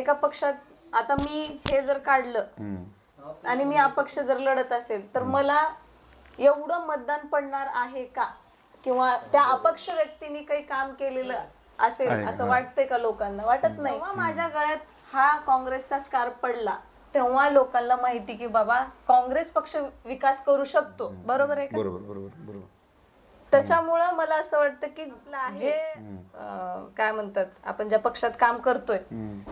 एका पक्षात आता मी हे जर काढलं. आणि मी अपक्ष जर लढत असेल तर मला एवढं मतदान पडणार आहे का? किंवा त्या अपक्ष व्यक्तीने काही काम केलेलं असेल असं. वाटतंय का लोकांना? वाटत नाही. माझ्या गळ्यात हा काँग्रेसचा स्कार्फ पडला तेव्हा लोकांना माहिती की बाबा काँग्रेस पक्ष विकास करू शकतो. बरोबर आहे का? बरोबर बरोबर बरोबर. त्याच्यामुळं मला असं वाटतं की जे काय म्हणतात आपण ज्या पक्षात काम करतोय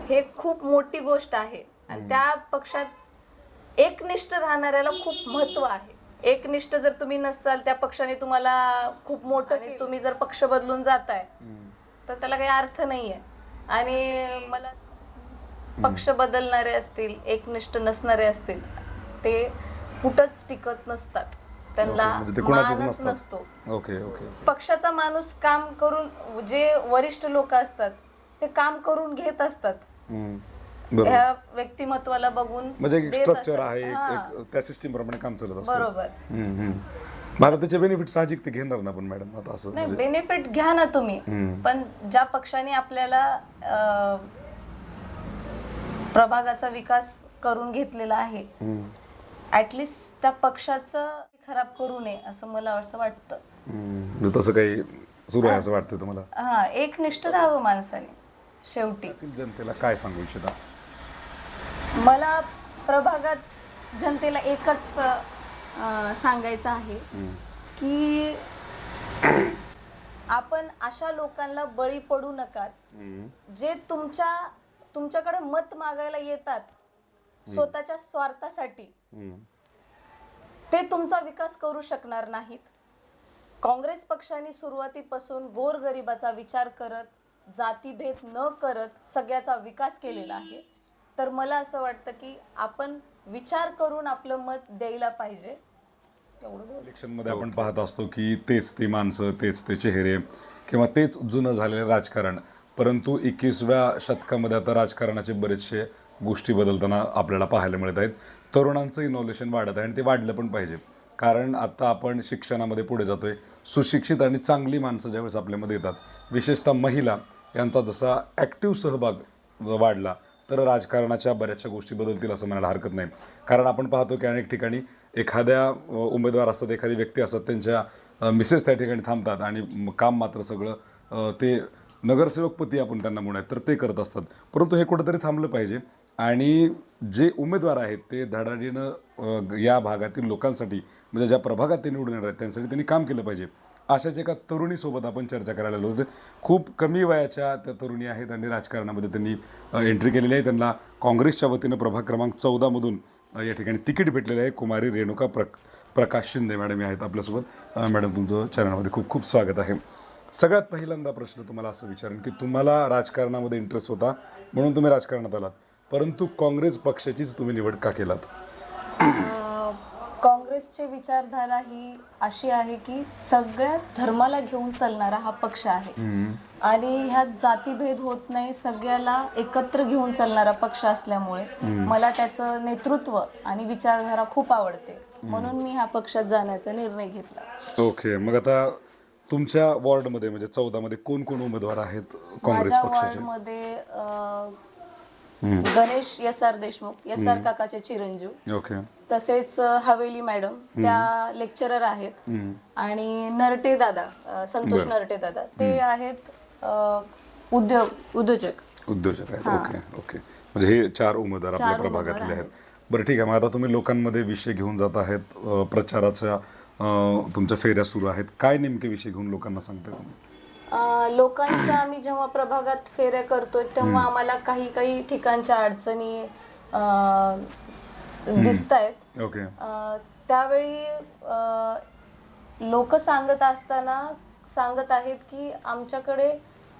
हे खूप मोठी गोष्ट आहे. आणि त्या पक्षात एकनिष्ठ राहणाऱ्याला खूप महत्त्व आहे. एकनिष्ठ जर तुम्ही नसाल त्या पक्षाने तुम्हाला खूप मोठं आणि तुम्ही जर पक्ष बदलून जाताय तर त्याला काही अर्थ नाहीये. आणि मला पक्ष बदलणारे असतील एकनिष्ठ नसणारे असतील ते कुठंच टिकत नसतात. म्हणजे ते कुणाचेच मानच नसतात नसतो. Okay okay. पक्षाचा माणूस काम करून जे वरिष्ठ लोक असतात ते काम करून घेत असतात. हम्म. बरोबर. ह्या व्यक्तिमत्वाला बघून म्हणजे एक देत स्ट्रक्चर असतात. आहे एक- हा, एक त्या सिस्टीम प्रमाणे काम चालत असतं. बरोबर. हम्म, हम्म. मग आता त्याचे बेनिफिट साहजिक ते घेणार ना पण मॅडम आता असं नाही म्हणजे बेनिफिट घ्या ना तुम्ही. हम्म. पण ज्या पक्षाने आपल्याला अं, प्रभागाचा विकास करून घेतलेला आहे हम्म, ऍटलिस्ट त्या पक्षाचं खराब करू नये असं मला असं वाटतं. म्हणजे तसं काही सुरू आहे असं वाटतं तुम्हाला हा एक निष्ठ राहावं माणसाने शेवटी त्यातील जनतेला काय सांगू इच्छिता मला प्रभागात जनतेला एकच अं, सांगायचं आहे हम्म. की आपण अशा लोकांना बळी पडू नका हम्म. जे तुमच्या तुमच्याकडे मत मागायला येतात स्वतःच्या स्वार्थासाठी हम्म. ते तुमचा विकास करू शकणार नाहीत. काँग्रेस पक्षाने सुरुवातीपासून गोरगरिबाचा विचार करत जातीभेद न करत सगळ्याचा विकास केलेला आहे. तर मला असं वाटतं की आपण विचार करून आपलं मत द्यायला पाहिजे. इलेक्शनमध्ये आपण पाहत असतो की तेच ते माणसं तेच ते चेहरे किंवा तेच जुनं झालेलं राजकारण. परंतु एकवीसव्या शतकामध्ये आता राजकारणाचे बरेचसे गोष्टी बदलताना आपल्याला पाहायला मिळत आहेत. तरुणांचं इनोव्हेशन वाढत आहे आणि ते वाढलं पण पाहिजे. कारण आता आपण शिक्षणामध्ये पुढे जातोय. सुशिक्षित आणि चांगली माणसं ज्यावेळेस आपल्यामध्ये येतात विशेषतः महिला यांचा जसा ॲक्टिव्ह सहभाग वाढला तर राजकारणाच्या बऱ्याचशा गोष्टी बदलतील असं म्हणायला हरकत नाही. कारण आपण पाहतो की अनेक ठिकाणी एखाद्या उमेदवार असतात एखादी व्यक्ती असतात त्यांच्या मिसेस त्या ठिकाणी थांबतात आणि काम मात्र सगळं ते नगरसेवकपती आपण त्यांना म्हणूयात तर ते करत असतात. परंतु हे कुठंतरी थांबलं पाहिजे. आणि जे उमेदवार आहेत ते धडाडीनं या भागातील लोकांसाठी म्हणजे ज्या प्रभागात ते निवडून येणार आहेत त्यांसाठी त्यांनी काम केलं पाहिजे. अशाच एका तरुणीसोबत आपण चर्चा करायला आलो होतो. खूप कमी वयाच्या त्या तरुणी आहेत आणि राजकारणामध्ये त्यांनी एंट्री केलेली आहे. त्यांना काँग्रेसच्या वतीनं प्रभाग क्रमांक चौदामधून या ठिकाणी तिकीट भेटलेलं आहे. कुमारी रेणुका प्रक प्रकाश शिंदे मॅडम आहेत आपल्यासोबत. मॅडम तुमचं चॅनलमध्ये खूप खूप स्वागत आहे. सगळ्यात पहिल्यांदा प्रश्न तुम्हाला असं विचारेन की तुम्हाला राजकारणामध्ये इंटरेस्ट होता म्हणून तुम्ही राजकारणात आलात. परंतु काँग्रेस पक्षाचीच तुम्ही निवड का केलात? काँग्रेसची विचारधारा ही अशी आहे की सगळ्या धर्माला घेऊन चालणारा हा पक्ष आहे. आणि ह्यात जातीभेद होत नाही सगळ्याला एकत्र घेऊन चालणारा पक्ष असल्यामुळे मला त्याचं नेतृत्व आणि विचारधारा खूप आवडते. म्हणून मी ह्या पक्षात जाण्याचा निर्णय घेतला. ओके मग आता तुमच्या वॉर्डमध्ये म्हणजे चौदामध्ये कोण कोण उमेदवार आहेत काँग्रेस माझ्या पक्षाचे? वॉर्डमध्ये अं, Ganesh S R Deshmukh S R काकाचे चिरंजीव. ओके. तसेच हवेली मॅडम त्या लेक्चरर आहेत. आणि नरटे दादा संतोष नरटे दादा ते आहेत उद्योग उद्योजक. उद्योजक आहेत. Okay okay. म्हणजे हे चार उमेदवार आपल्या प्रभागातले आहेत. बरं ठीक आहे. मग आता तुम्ही लोकांमध्ये विषय घेऊन जात आहेत. प्रचाराच्या तुमच्या फेऱ्या सुरू आहेत. काय नेमके विषय घेऊन लोकांना सांगताय तुम्ही? अ, लोकांच्या आम्ही जेव्हा प्रभागात फेऱ्या करतोय तेव्हा आम्हाला काही काही ठिकाणच्या अडचणी दिसत आहेत ओके. त्यावेळी लोक सांगत असताना सांगत आहेत की आमच्याकडे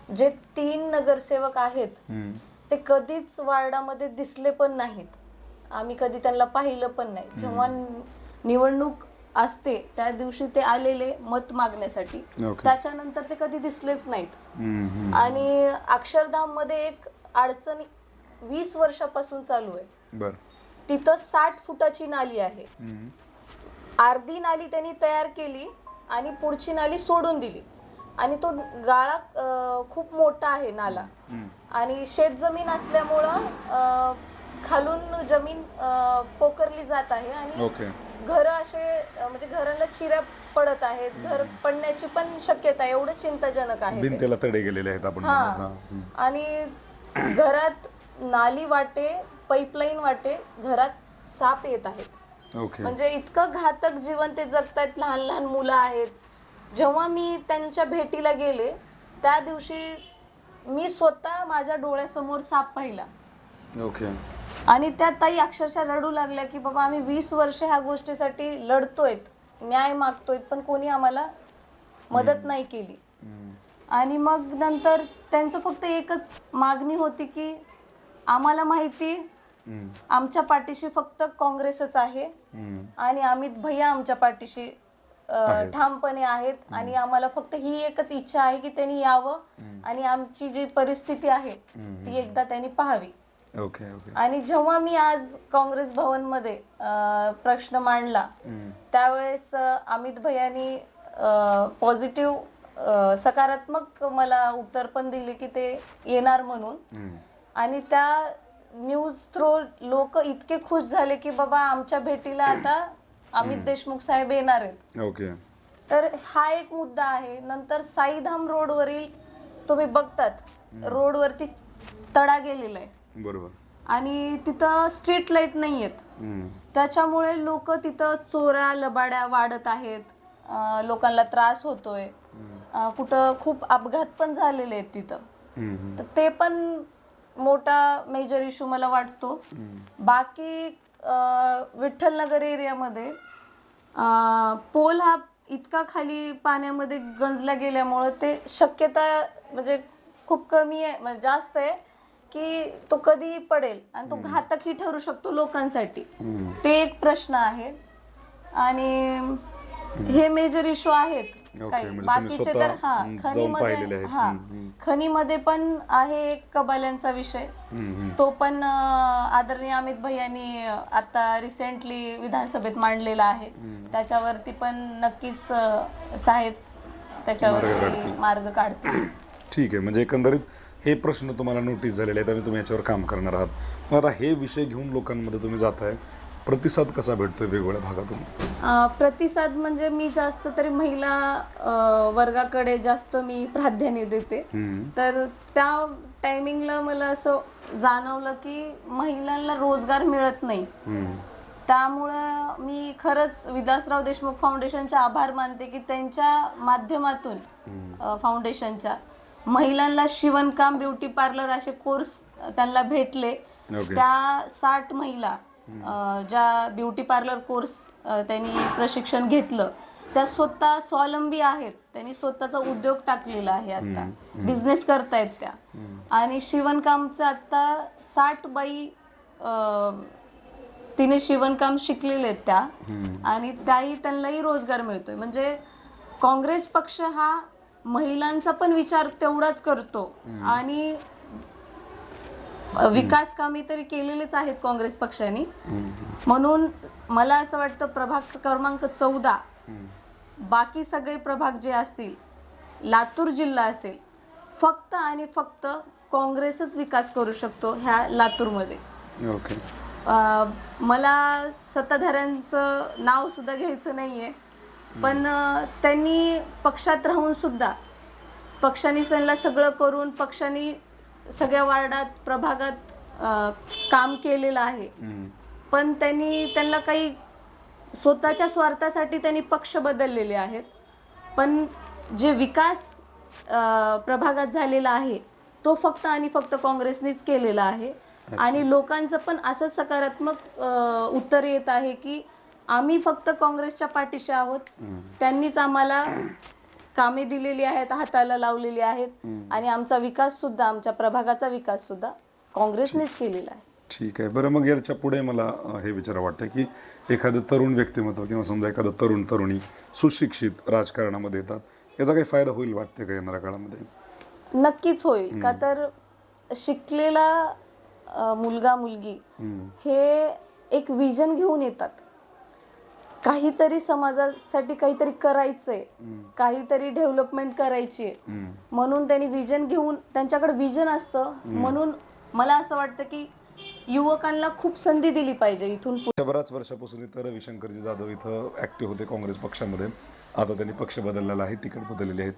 जे तीन नगरसेवक आहेत हम्म. ते कधीच वार्डामध्ये दिसले पण नाहीत. आम्ही कधी त्यांना पाहिलं पण नाही. जेव्हा नि- निवडणूक असते त्या दिवशी ते आलेले मत मागण्यासाठी. त्याच्यानंतर ते कधी दिसलेच नाहीत. आणि अक्षरधाममध्ये एक अडचण वीस वर्षापासून चालू आहे. तिथं साठ फुटाची नाली आहे. अर्धी नाली त्यांनी तयार केली आणि पुढची नाली सोडून दिली. आणि तो गाळा खूप मोठा आहे नाला. आणि शेतजमीन असल्यामुळं अं, खालून जमीन अं, पोखरली जात आहे आणि घर असे म्हणजे घराला चिऱ्या पडत आहेत. घर पडण्याची पण शक्यता आहे. एवढं चिंताजनक आहे ते. भिंतीला तडे गेलेले आहेत आपण हा. हा. आणि घरात नाली वाटे पाईपलाईन वाटे घरात साप येत आहेत. ओके. म्हणजे इतकं घातक जीवन ते जगतायत. लहान लहान मुलं आहेत. जेव्हा मी त्यांच्या भेटीला गेले त्या दिवशी मी स्वतः माझ्या डोळ्यासमोर साप पाहिला. ओके. आणि त्या ताई अक्षरशः रडू लागल्या की बाबा आम्ही वीस वर्ष ह्या गोष्टीसाठी लढतोयत न्याय मागतोयत पण कोणी आम्हाला मदत नाही केली. आणि मग नंतर त्यांचं फक्त एकच मागणी होती की आम्हाला माहिती आमच्या पाठीशी फक्त काँग्रेसच आहे आणि अमित भैया आमच्या पाठीशी ठामपणे आहेत आणि आम्हाला फक्त ही एकच इच्छा आहे की त्यांनी यावं आणि आमची जी परिस्थिती आहे ती एकदा त्यांनी पाहावी. Okay okay. आणि जेव्हा मी आज काँग्रेस भवनमध्ये प्रश्न मांडला त्यावेळेस अ, अमित भैयांनी पॉझिटिव्ह सकारात्मक मला उत्तर पण दिले की ते येणार म्हणून. आणि त्या न्यूज थ्रू लोक इतके खुश झाले की बाबा आमच्या भेटीला आता अमित देशमुख साहेब येणार आहेत. ओके. तर हा एक मुद्दा आहे. नंतर साईधाम रोडवरील तुम्ही बघतात रोडवरती तडा गेलेला आहे. बरोबर. आणि तिथं स्ट्रीट लाइट नाही आहेत. त्याच्यामुळे लोक तिथं चोऱ्या लबाड्या वाढत आहेत. अं, लोकांना त्रास होतोय. अं, कुठं खूप अपघात पण झालेले आहेत तिथं. तर ते पण मोठा मेजर इश्यू मला वाटतो. बाकी अं, विठ्ठलनगर एरियामध्ये अं, पोल हा इतका खाली पाण्यामध्ये गंजला गेल्यामुळं ते शक्यता म्हणजे खूप कमी आहे म्हणजे जास्त आहे. की तो कधी पडेल आणि तो घातकही ठरू शकतो लोकांसाठी. ते एक प्रश्न आहे. आणि हे मेजर इश्यू आहेत. काही म्हणजे तुम्ही बाकीचे स्वतः, तर हा हम्म, जाऊन पाहिलेले खनीमध्ये आहेत. हा. खनीमध्ये पण आहे एक कबाल्यांचा विषय. हम्म. तो पण अं, आदरणीय अमित भैयांनी अं, आता रिसेंटली विधानसभेत मांडलेला आहे. त्याच्यावरती पण नक्कीच अं, साहेब मार्ग त्याच्यावरती काढतील. मार्ग काढतील. ठीक आहे. म्हणजे एकंदरीत हे प्रश्न तुम्हाला नोटीस झालेले आहेत आणि तुम्ही याच्यावर काम करणार आहात. मग आता हे विषय घेऊन लोकांमध्ये तुम्ही जाताय. प्रतिसाद कसा भेटतोय वेगवेगळ्या भागातून? प्रतिसाद म्हणजे मी जास्त तरी महिला वर्गाकडे जास्त मी प्राधान्य देते. तर त्या टायमिंगला मला असं जाणवलं की महिलांना रोजगार मिळत नाही. त्यामुळं मी खरंच विलासराव देशमुख फाउंडेशनचे आभार मानते की त्यांच्या माध्यमातून फाउंडेशनच्या महिलांना शिवणकाम ब्युटी पार्लर असे कोर्स त्यांना भेटले. त्या साठ महिला अ, ज्या ब्युटी पार्लर कोर्स अ, त्यांनी प्रशिक्षण घेतलं त्या स्वतः स्वावलंबी आहेत. त्यांनी स्वतःचा उद्योग टाकलेला आहे आता. बिझनेस करतायत त्या. आणि शिवणकामचं आता साठ बाई अ, तिने शिवणकाम शिकलेले आहेत त्या. आणि त्याही त्यांनाही रोजगार मिळतोय. म्हणजे काँग्रेस पक्ष हा महिलांचा पण विचार तेवढाच करतो. आणि विकास कामे तरी केलेलेच आहेत काँग्रेस पक्षाने. म्हणून मला असं वाटतं प्रभाग क्रमांक चौदा. बाकी सगळे प्रभाग जे असतील लातूर जिल्हा असेल फक्त आणि फक्त काँग्रेसच विकास करू शकतो ह्या लातूरमध्ये. ओके. मला सत्ताधाऱ्यांचं नाव सुद्धा घ्यायचं नाहीये. पण त्यांनी पक्षात राहून सुद्धा पक्षाने त्यांना सगळं करून पक्षाने सगळ्या वार्डात प्रभागात काम केलेलं आहे. पण त्यांनी त्यांना काही स्वतःच्या स्वार्थासाठी त्यांनी पक्ष बदललेले आहेत. पण जे विकास प्रभागात झालेला आहे तो फक्त आणि फक्त काँग्रेसनेच केलेला आहे. आणि लोकांचं पण असं सकारात्मक उत्तर येत आहे की आम्ही फक्त काँग्रेसच्या पाठीशी आहोत. त्यांनीच आम्हाला कामे दिलेली आहेत हाताला लावलेली आहेत आणि आमचा विकास सुद्धा आमच्या प्रभागाचा विकास सुद्धा काँग्रेसनेच केलेला आहे. ठीक आहे. बरं मग याच्यापुढे मला हे विचारा वाटतं की एखादं तरुण व्यक्तिमत्व किंवा समजा एखादं तरुण तरुणी सुशिक्षित राजकारणामध्ये येतात याचा काही फायदा होईल वाटते का येणाऱ्या काळामध्ये? नक्कीच होईल. का तर शिकलेला मुलगा मुलगी हे एक विजन घेऊन येतात. काहीतरी समाजासाठी काहीतरी करायचंय. काहीतरी डेव्हलपमेंट करायची आहे. म्हणून त्यांनी विजन घेऊन त्यांच्याकडे विजन असतं. म्हणून मला असं वाटतं की युवकांना खूप संधी दिली पाहिजे इथून पुढे. बऱ्याच वर्षापासून इथं रविशंकरजी जाधव इथं ऍक्टिव्ह होते काँग्रेस पक्षामध्ये. आता त्यांनी पक्ष बदललेला आहे तिकीट बदललेले आहेत.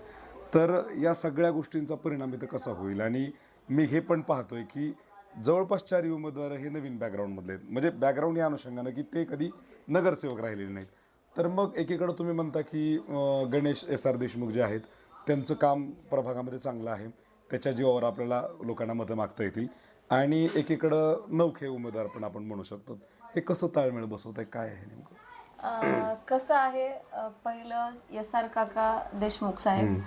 तर या सगळ्या गोष्टींचा परिणाम इथं कसा होईल? आणि मी हे पण पाहतोय की जवळपास चार उमेदवार हे नवीन बॅकग्राऊंडमधले आहेत. म्हणजे बॅकग्राऊंड या अनुषंगानं की ते कधी नगरसेवक राहिलेले नाहीत. तर मग एकीकडं तुम्ही म्हणता की गणेश एस आर देशमुख जे आहेत त्यांचं काम प्रभागामध्ये चांगलं आहे. त्याच्या जीवावर आपल्याला लोकांना मतं मागता येतील. आणि एकीकडं नौखे उमेदवार पण आपण म्हणू शकतो. हे कसं ताळमेळ बसवत आहे काय आहे नेमकं? कसं आहे पहिलं एस आर काका देशमुख साहेब.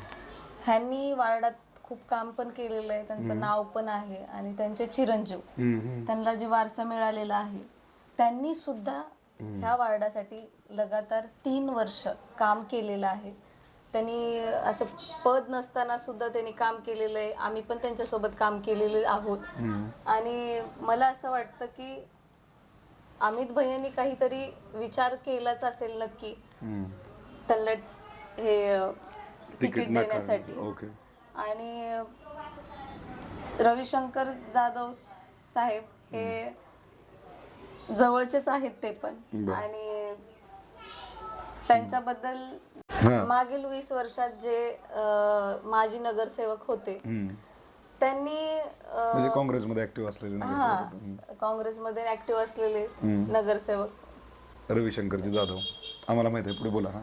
ह्यांनी वार्डात खूप काम पण केलेलं आहे. त्यांचं नाव पण आहे. आणि त्यांचे चिरंजीव. त्यांना जे वारसा मिळालेला आहे त्यांनी सुद्धा ह्या वार्डासाठी लगातार तीन वर्ष काम केलेलं आहे. त्यांनी असं पद नसताना सुद्धा त्यांनी काम केलेलं आहे. आम्ही पण त्यांच्यासोबत काम केलेले आहोत. आणि मला असं वाटतं की अमित भैयांनी काहीतरी विचार केलाच असेल नक्की. त्यांना हे तिकीट देण्यासाठी. आणि रविशंकर जाधव साहेब हे जवळचेच आहेत ते पण. बरं. आणि त्यांच्याबद्दल हां. मागील वीस वर्षात जे अ, माजी नगरसेवक होते त्यांनी अ, म्हणजे काँग्रेसमध्ये ऍक्टिव्ह असलेले नगरसेवक काँग्रेसमध्ये ऍक्टिव्ह असलेले नगरसेवक. रविशंकरजी जाधव. आम्हाला माहिती आहे पुढे बोला हा.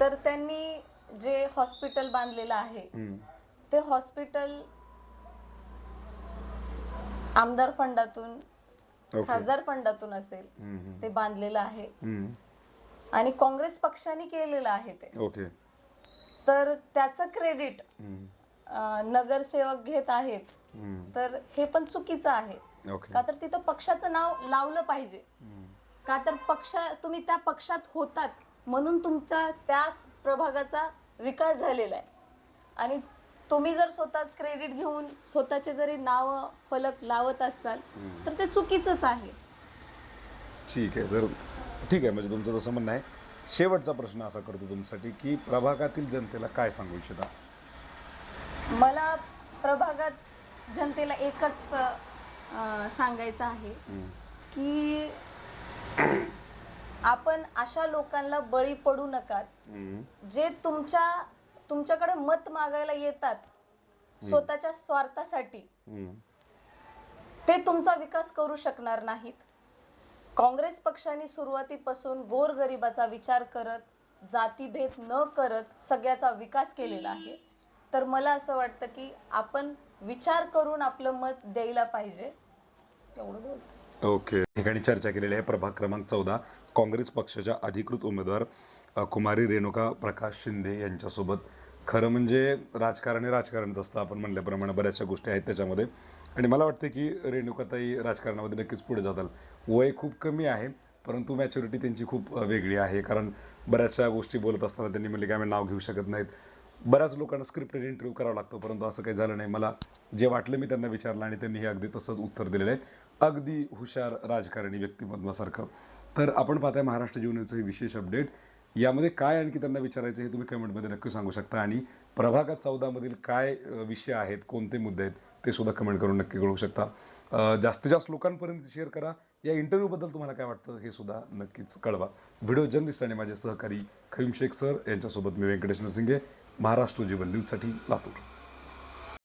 तर त्यांनी जे हॉस्पिटल बांधलेलं आहे ते हॉस्पिटल आमदार फंडातून खासदार फंडातून असेल ते बांधलेलं आहे. आणि काँग्रेस पक्षाने केलेलं आहे ते. ओके तर त्याचं क्रेडिट. नगरसेवक घेत आहेत. तर हे पण चुकीचं आहे. का तर तिथं पक्षाचं नाव लावलं पाहिजे. का तर पक्ष तुम्ही त्या पक्षात होतात म्हणून तुमचा त्या प्रभागाचा विकास झालेला आहे. आणि तुम्ही जर स्वतःच क्रेडिट घेऊन स्वतःचे जरी नाव फलक लावत असाल तर ते चुकीचंच आहे. ठीक आहे तर ठीक आहे म्हणजे तुमचं तसं म्हणणं आहे. शेवटचा प्रश्न असा करतो तुमच्यासाठी की प्रभागातील जनतेला काय सांगू इच्छिता? मला प्रभागात जनतेला एकच अं, सांगायचं आहे की आपण अशा लोकांना बळी पडू नका जे तुमच्या तुमच्याकडे मत मागायला येतात स्वतःच्या स्वार्थासाठी. ते तुमचा विकास करू शकणार नाहीत. काँग्रेस पक्षाने सुरुवातीपासून गोरगरिबाचा विचार करत जातीभेद न करत सगळ्याचा विकास केलेला आहे. तर मला असं वाटतं की आपण विचार करून आपलं मत द्यायला पाहिजे. बोलते. ओके. ठिकाणी चर्चा केलेली आहे प्रभाग क्रमांक चौदा. काँग्रेस पक्षाच्या अधिकृत उमेदवार कुमारी रेणुका प्रकाश शिंदे यांच्यासोबत. खरं म्हणजे राजकारण हे राजकारणच असतं आपण म्हणल्याप्रमाणे बऱ्याचशा गोष्टी आहेत त्याच्यामध्ये. आणि मला वाटतं की रेणुकाताई राजकारणामध्ये नक्कीच पुढे जातात वय खूप कमी आहे परंतु मॅच्युरिटी त्यांची खूप वेगळी आहे. कारण बऱ्याचशा गोष्टी बोलत असताना त्यांनी म्हणले की आम्ही नाव घेऊ शकत नाहीत. बऱ्याच लोकांना स्क्रिप्टेड इंटरव्ह्यू करावा लागतो परंतु असं काही झालं नाही. मला जे वाटलं मी त्यांना विचारलं आणि त्यांनी हे अगदी तसंच उत्तर दिलेलं आहे. अगदी हुशार राजकारणी व्यक्तिमत्वासारखं. तर आपण पाहताय महाराष्ट्र जीवनाचं हे विशेष अपडेट यामध्ये काय आणखी त्यांना विचारायचं हे तुम्ही कमेंटमध्ये नक्की सांगू शकता. आणि प्रभागात चौदामधील काय विषय आहेत कोणते मुद्दे आहेत ते सुद्धा कमेंट करून नक्की कळवू शकता. जास्तीत जास्त लोकांपर्यंत शेअर करा. या इंटरव्ह्यूबद्दल तुम्हाला काय वाटतं हे सुद्धा नक्कीच कळवा. व्हिडिओ जर्नलिस्ट आणि माझे सहकारी खईम शेख सर यांच्यासोबत मी व्यंकटेश नरसिंगे महाराष्ट्र जीवन न्यूजसाठी लातूर.